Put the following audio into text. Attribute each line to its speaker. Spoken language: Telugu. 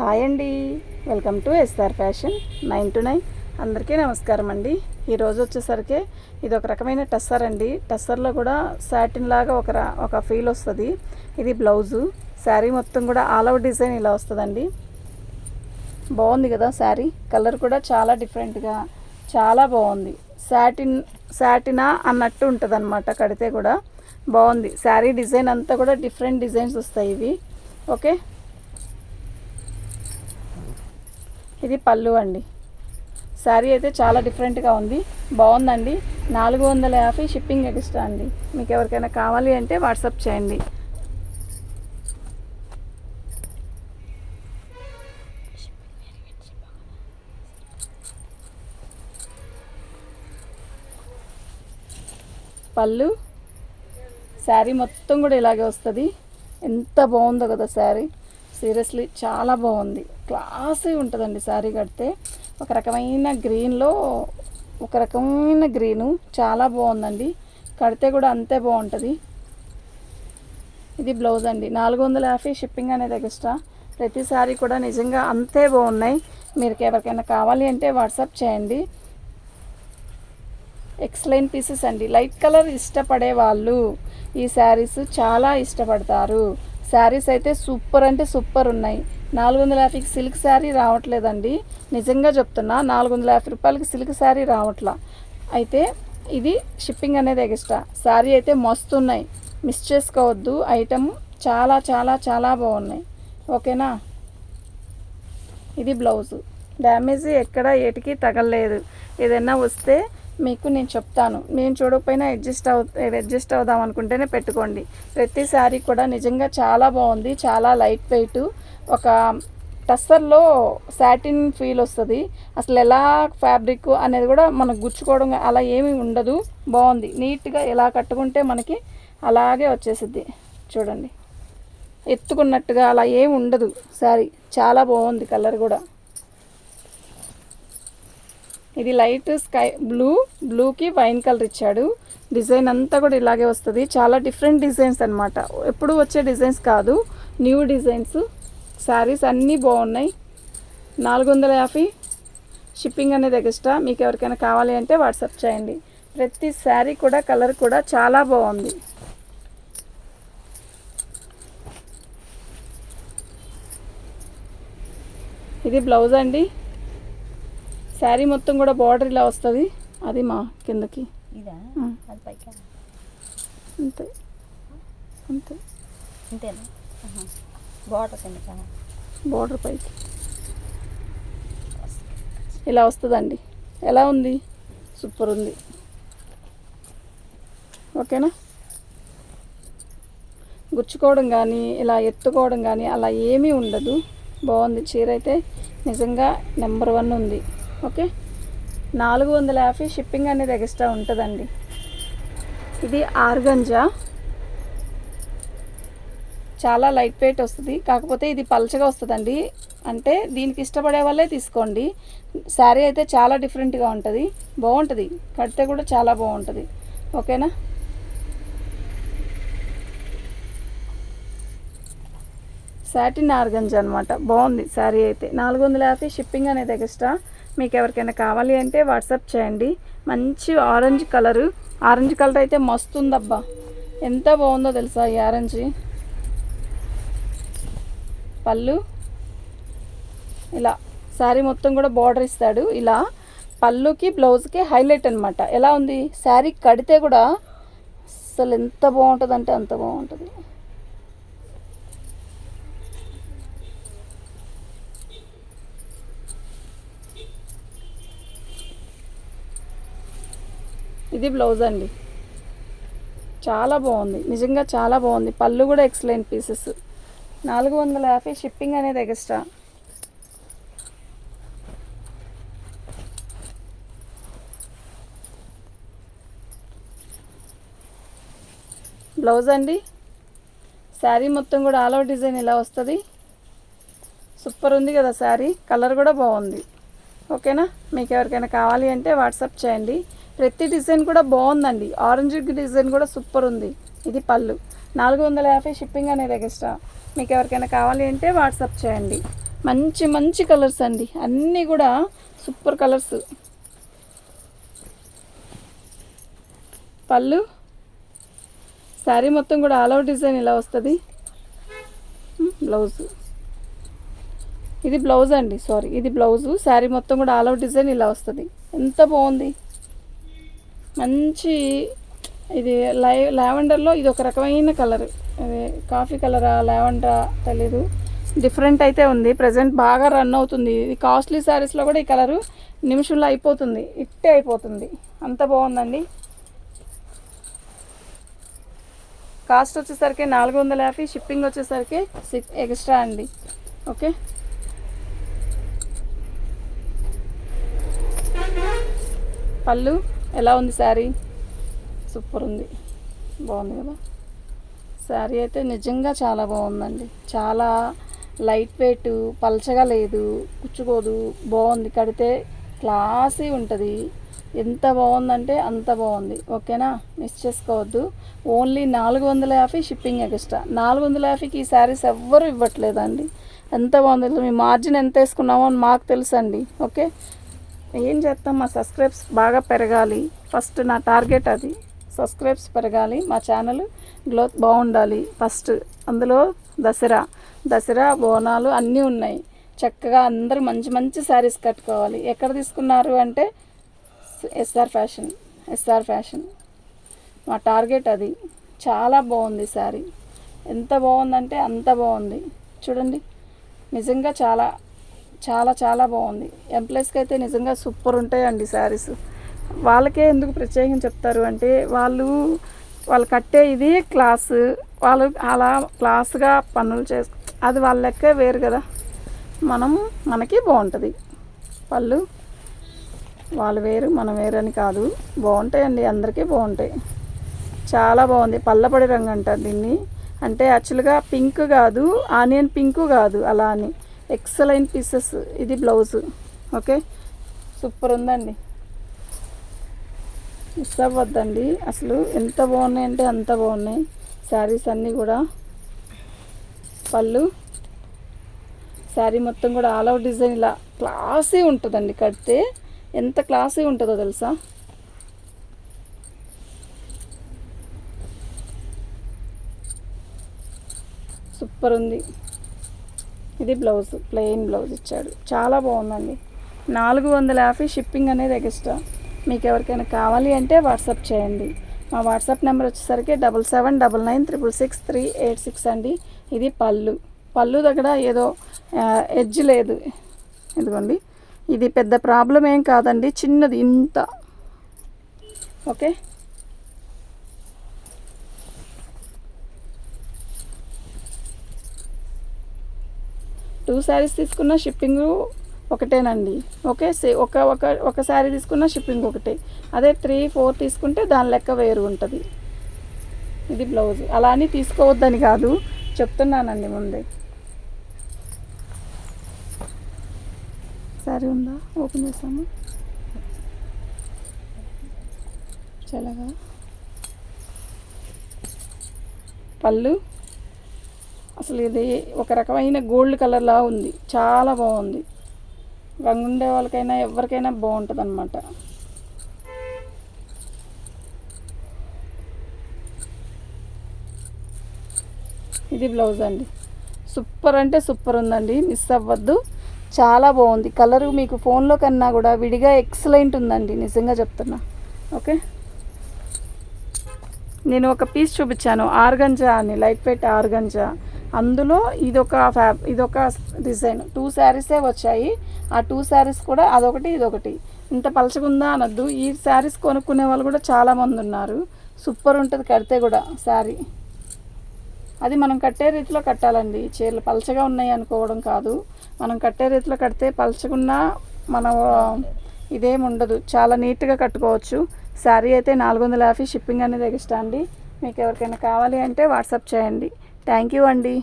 Speaker 1: హాయ్ అండి. Welcome to SR fashion nine to nine. అందరికీ నమస్కారం అండి. ఈరోజు వచ్చేసరికి ఇది ఒక రకమైన టస్సర్ అండి. టస్సర్లో కూడా సాటిన్ లాగా ఒక రా- ఒక ఫీల్ వస్తుంది. ఇది బ్లౌజు శారీ మొత్తం కూడా ఆల్ అవుట్ డిజైన్ ఇలా వస్తుందండి. బాగుంది కదా శారీ. కలర్ కూడా చాలా డిఫరెంట్గా చాలా బాగుంది. సాటిన్ సాటినా అన్నట్టు ఉంటుంది అనమాట కడితే కూడా. బాగుంది. శారీ డిజైన్ అంతా కూడా డిఫరెంట్ డిజైన్స్ వస్తాయి ఇవి. ఓకే ఇది పళ్ళు అండి. శారీ అయితే చాలా డిఫరెంట్గా ఉంది. బాగుందండి. నాలుగు వందల యాభై షిప్పింగ్ ఎక్స్ట్రా అండి. మీకు ఎవరికైనా కావాలి అంటే వాట్సాప్ చేయండి. పళ్ళు. శారీ మొత్తం కూడా ఇలాగే వస్తుంది. ఎంత బాగుందో కదా శారీ సీరియస్లీ చాలా బాగుంది. క్లాసీ ఉంటుందండి శారీ కడితే. ఒక రకమైన గ్రీన్లో ఒక రకమైన గ్రీను చాలా బాగుందండి. కడితే కూడా అంతే బాగుంటుంది. ఇది బ్లౌజ్ అండి. నాలుగు వందల యాభై షిప్పింగ్ అనేది ఎక్స్ట్రా. ప్రతి సారీ కూడా నిజంగా అంతే బాగున్నాయి. మీరు ఎవరికైనా కావాలి అంటే వాట్సాప్ చేయండి. ఎక్స్లైన్ పీసెస్ అండి. లైట్ కలర్ ఇష్టపడే వాళ్ళు ఈ శారీస్ చాలా ఇష్టపడతారు. శారీస్ అయితే సూపర్ అంటే సూపర్ ఉన్నాయి. నాలుగు వందల యాభైకి సిల్క్ శారీ రావట్లేదండి. నిజంగా చెప్తున్నా నాలుగు వందల యాభై రూపాయలకి సిల్క్ శారీ రావట్లా. అయితే ఇది షిప్పింగ్ అనేది ఎక్స్ట్రా. శారీ అయితే మస్తు ఉన్నాయి. మిస్ చేసుకోవద్దు. ఐటమ్ చాలా చాలా చాలా బాగున్నాయి. ఓకేనా? ఇది బ్లౌజు. డ్యామేజ్ ఎక్కడ ఏటికి తగలలేదు. ఏదైనా వస్తే మీకు నేను చెప్తాను. నేను చూడకపోయినా అడ్జస్ట్ అవు అడ్జస్ట్ అవుదాం అనుకుంటేనే పెట్టుకోండి. ప్రతి శారీ కూడా నిజంగా చాలా బాగుంది. చాలా లైట్ వెయిట్. ఒక టస్సర్లో సాటిన్ ఫీల్ వస్తుంది. అసలు ఎలా ఫ్యాబ్రిక్ అనేది కూడా మనకు గుచ్చుకోవడం అలా ఏమీ ఉండదు. బాగుంది. నీట్గా ఎలా కట్టుకుంటే మనకి అలాగే వచ్చేసిద్ది. చూడండి. ఎత్తుకున్నట్టుగా అలా ఏమి ఉండదు. శారీ చాలా బాగుంది కలర్ కూడా. ఇది లైట్ స్కై బ్లూ బ్లూకి వైన్ కలర్ ఇచ్చాడు. డిజైన్ అంతా కూడా ఇలాగే వస్తుంది. చాలా డిఫరెంట్ డిజైన్స్ అనమాట ఎప్పుడు వచ్చే డిజైన్స్ కాదు. న్యూ డిజైన్స్ శారీస్ అన్నీ బాగున్నాయి. నాలుగు వందల యాభై షిప్పింగ్ అనేది ఎక్స్ట్రా. మీకు ఎవరికైనా కావాలి అంటే వాట్సాప్ చేయండి. ప్రతి శారీ కూడా కలర్ కూడా చాలా బాగుంది. ఇది బ్లౌజ్ అండి. శారీ మొత్తం కూడా బార్డర్ ఇలా వస్తుంది. అది మా కిందకి. అంతే. అంతే.
Speaker 2: అంతేనా? కింద
Speaker 1: బార్డర్ పైకి. ఇలా వస్తుందండి. ఎలా ఉంది? సూపర్ ఉంది. ఓకేనా? గుచ్చుకోవడం కానీ ఇలా ఎత్తుకోవడం కానీ అలా ఏమీ ఉండదు. బాగుంది. చీర అయితే నిజంగా నెంబర్ వన్ ఉంది. ఓకే? నాలుగు వందల యాభై షిప్పింగ్ అనేది ఎక్స్ట్రా ఉంటుందండి. ఇది ఆర్గంజా. చాలా లైట్ వెయిట్ వస్తుంది. కాకపోతే ఇది పలచగా వస్తుందండి. అంటే దీనికి ఇష్టపడే వాళ్ళే తీసుకోండి. శారీ అయితే చాలా డిఫరెంట్గా ఉంటుంది. బాగుంటుంది. కడితే కూడా చాలా బాగుంటుంది. ఓకేనా? సాటిన్ ఆర్గంజ్ అనమాట బాగుంది శారీ అయితే. నాలుగు వందల యాభై షిప్పింగ్ అనేది ఎక్స్ట్రా. మీకు ఎవరికైనా కావాలి అంటే వాట్సాప్ చేయండి. మంచి ఆరెంజ్ కలరు. ఆరెంజ్ కలర్ అయితే మస్తు ఉందబ్బా ఎంత బాగుందో తెలుసా ఈ ఆరెంజ్? పళ్ళు. ఇలా. శారీ మొత్తం కూడా బార్డర్ ఇస్తాడు. ఇలా. పళ్ళుకి బ్లౌజ్కి హైలైట్ అనమాట ఎలా ఉంది? శారీ కడితే కూడా అసలు ఎంత బాగుంటుంది అంటే అంత బాగుంటుంది. ఇది బ్లౌజ్ అండి. చాలా బాగుంది. నిజంగా చాలా బాగుంది. పళ్ళు కూడా ఎక్సలెంట్ పీసెస్. నాలుగు వందల యాభై షిప్పింగ్ అనేది ఎక్స్ట్రా. బ్లౌజ్ అండి. శారీ మొత్తం కూడా ఆల్ అవుట్ డిజైన్ ఇలా వస్తుంది. సూపర్ ఉంది కదా శారీ. కలర్ కూడా బాగుంది. ఓకేనా? మీకు ఎవరికైనా కావాలి అంటే వాట్సాప్ చేయండి. ప్రతి డిజైన్ కూడా బాగుందండి. ఆరెంజ్ డిజైన్ కూడా సూపర్ ఉంది. ఇది పళ్ళు. నాలుగు వందల యాభై షిప్పింగ్ అనేది ఎక్స్ట్రా. మీకు ఎవరికైనా కావాలి అంటే వాట్సాప్ చేయండి. మంచి మంచి కలర్స్ అండి. అన్నీ కూడా సూపర్ కలర్స్. పళ్ళు. శారీ మొత్తం కూడా ఆల్ అవుట్ డిజైన్ ఇలా వస్తుంది. బ్లౌజ్. ఇది బ్లౌజ్ అండి సారీ. ఇది బ్లౌజు. శారీ మొత్తం కూడా ఆల్ అవుట్ డిజైన్ ఇలా వస్తుంది. ఎంత బాగుంది. మంచి ఇది లై లావెండర్లో ఇది ఒక రకమైన కలర్. ఇది కాఫీ కలరా లావెండరా తెలీదు. డిఫరెంట్ అయితే ఉంది. ప్రజెంట్ బాగా రన్ అవుతుంది. ఇది కాస్ట్లీ శారీస్లో కూడా ఈ కలరు నిమిషంలో అయిపోతుంది. ఇట్టే అయిపోతుంది. అంత బాగుందండి. కాస్ట్ వచ్చేసరికి నాలుగు వందల యాభై షిప్పింగ్ వచ్చేసరికి సిక్స్ ఎక్స్ట్రా అండి. ఓకే? పళ్ళు? ఎలా ఉంది శారీ? సూపర్ ఉంది. బాగుంది కదా? శారీ అయితే నిజంగా చాలా బాగుందండి. చాలా లైట్ వెయిట్ పల్చగా లేదు కుచ్చుకోదు బాగుంది. కడితే క్లాసీ ఉంటుంది. ఎంత బాగుందంటే అంత బాగుంది. ఓకేనా? మిస్ చేసుకోవద్దు. ఓన్లీ నాలుగు వందల యాభై షిప్పింగ్ ఎక్స్ట్రా. నాలుగు వందల యాభైకి ఈ శారీస్ ఎవ్వరు ఇవ్వట్లేదండి. ఎంత బాగుంది మీ మార్జిన్ ఎంత వేసుకున్నామో అని మాకు తెలుసండి. ఓకే? ఏం చేస్తాం? మా సబ్స్క్రైబ్స్ బాగా పెరగాలి. ఫస్ట్ నా టార్గెట్ అది. సబ్స్క్రైబ్స్ పెరగాలి. మా ఛానల్ గ్లోత్ బాగుండాలి. ఫస్ట్ అందులో దసరా. దసరా బోనాలు అన్నీ ఉన్నాయి. చక్కగా అందరూ మంచి మంచి శారీస్ కట్టుకోవాలి. ఎక్కడ తీసుకున్నారు అంటే ఎస్ఆర్ ఫ్యాషన్ ఎస్ఆర్ ఫ్యాషన్ మా టార్గెట్ అది. చాలా బాగుంది శారీ ఎంత బాగుందంటే అంత బాగుంది. చూడండి. నిజంగా చాలా చాలా చాలా బాగుంది. ఎంప్లాయీస్కి అయితే నిజంగా సూపర్ ఉంటాయండి శారీస్ వాళ్ళకే ఎందుకు ప్రత్యేకం చెప్తారు అంటే వాళ్ళు వాళ్ళు కట్టే ఇది క్లాస్ వాళ్ళు అలా క్లాస్గా పనులు చేసు అది వాళ్ళ లెక్క వేరు కదా. మనం మనకి బాగుంటుంది. వాళ్ళు వాళ్ళు వేరు మనం వేరు అని కాదు. బాగుంటాయండి అందరికీ బాగుంటాయి. చాలా బాగుంది. పల్లపడి రంగు అంటారు దీన్ని. అంటే యాక్చువల్గా పింక్ కాదు ఆనియన్ పింక్ కాదు అలా అని. ఎక్సలైన్ పీసెస్ ఇది బ్లౌజ్ ఓకే సూపర్ ఉందండి. మిస్ అవ్వద్దండి. అసలు ఎంత బాగున్నాయి అంటే అంత బాగున్నాయి. శారీస్ అన్నీ కూడా. పళ్ళు. శారీ మొత్తం కూడా ఆల్ అవుట్ డిజైన్ ఇలా క్లాసీ ఉంటుందండి కడితే. ఎంత క్లాసీ ఉంటుందో తెలుసా? సూపర్ ఉంది. ఇది బ్లౌజ్ ప్లెయిన్ బ్లౌజ్ ఇచ్చాడు. చాలా బాగుందండి. నాలుగు వందల యాభై షిప్పింగ్ అనేది ఎక్స్ట్రా. మీకు ఎవరికైనా కావాలి అంటే వాట్సాప్ చేయండి. మా వాట్సాప్ నెంబర్ వచ్చేసరికి double seven double nine triple six three eight six అండి. ఇది పళ్ళు. పళ్ళు దగ్గర ఏదో ఎడ్జ్ లేదు. ఇదిగోండి. ఇది పెద్ద ప్రాబ్లం ఏం కాదండి. చిన్నది ఇంత. ఓకే? టూ శారీస్ తీసుకున్న షిప్పింగ్ ఒకటేనండి. ఓకే సే ఒక ఒక ఒక శారీ తీసుకున్న షిప్పింగ్ ఒకటే. అదే త్రీ ఫోర్ తీసుకుంటే దాని లెక్క వేరు ఉంటుంది. ఇది బ్లౌజ్. అలా అని తీసుకోవద్దని కాదు చెప్తున్నానండి ముందే. శారీ ఉందా? ఓపెన్ చేస్తాము? చల్లగా? పళ్ళు? అసలు ఇది ఒక రకమైన గోల్డ్ కలర్లా ఉంది. చాలా బాగుంది. రంగు ఉండే వాళ్ళకైనా ఎవరికైనా బాగుంటుంది అనమాట ఇది బ్లౌజ్ అండి. సూపర్ అంటే సూపర్ ఉందండి. మిస్ అవ్వద్దు. చాలా బాగుంది. కలరు మీకు ఫోన్లో కన్నా కూడా విడిగా ఎక్సలెంట్ ఉందండి. నిజంగా చెప్తున్నా. ఓకే? నేను ఒక పీస్ చూపించాను. ఆర్గంజా అని లైట్ వెయిట్ ఆర్గంజా. అందులో ఇదొక ఫ్యాబ్ ఇదొక డిజైన్. టూ శారీసే వచ్చాయి. ఆ టూ శారీస్ కూడా అదొకటి ఇదొకటి. ఇంత పలచగుందా అనొద్దు. ఈ శారీస్ కొనుక్కునే వాళ్ళు కూడా చాలామంది ఉన్నారు. సూపర్ ఉంటుంది కడితే కూడా శారీ. అది మనం కట్టే రీతిలో కట్టాలండి. చీరలు పలచగా ఉన్నాయి అనుకోవడం కాదు. మనం కట్టే రీతిలో కడితే పలచగున్నా మన ఇదేం ఉండదు. చాలా నీట్గా కట్టుకోవచ్చు. శారీ అయితే నాలుగు వందల యాభై షిప్పింగ్ అనేది ఎక్స్ట్రా అండి. మీకు ఎవరికైనా కావాలి అంటే వాట్సాప్ చేయండి. థ్యాంక్ యూ అండి.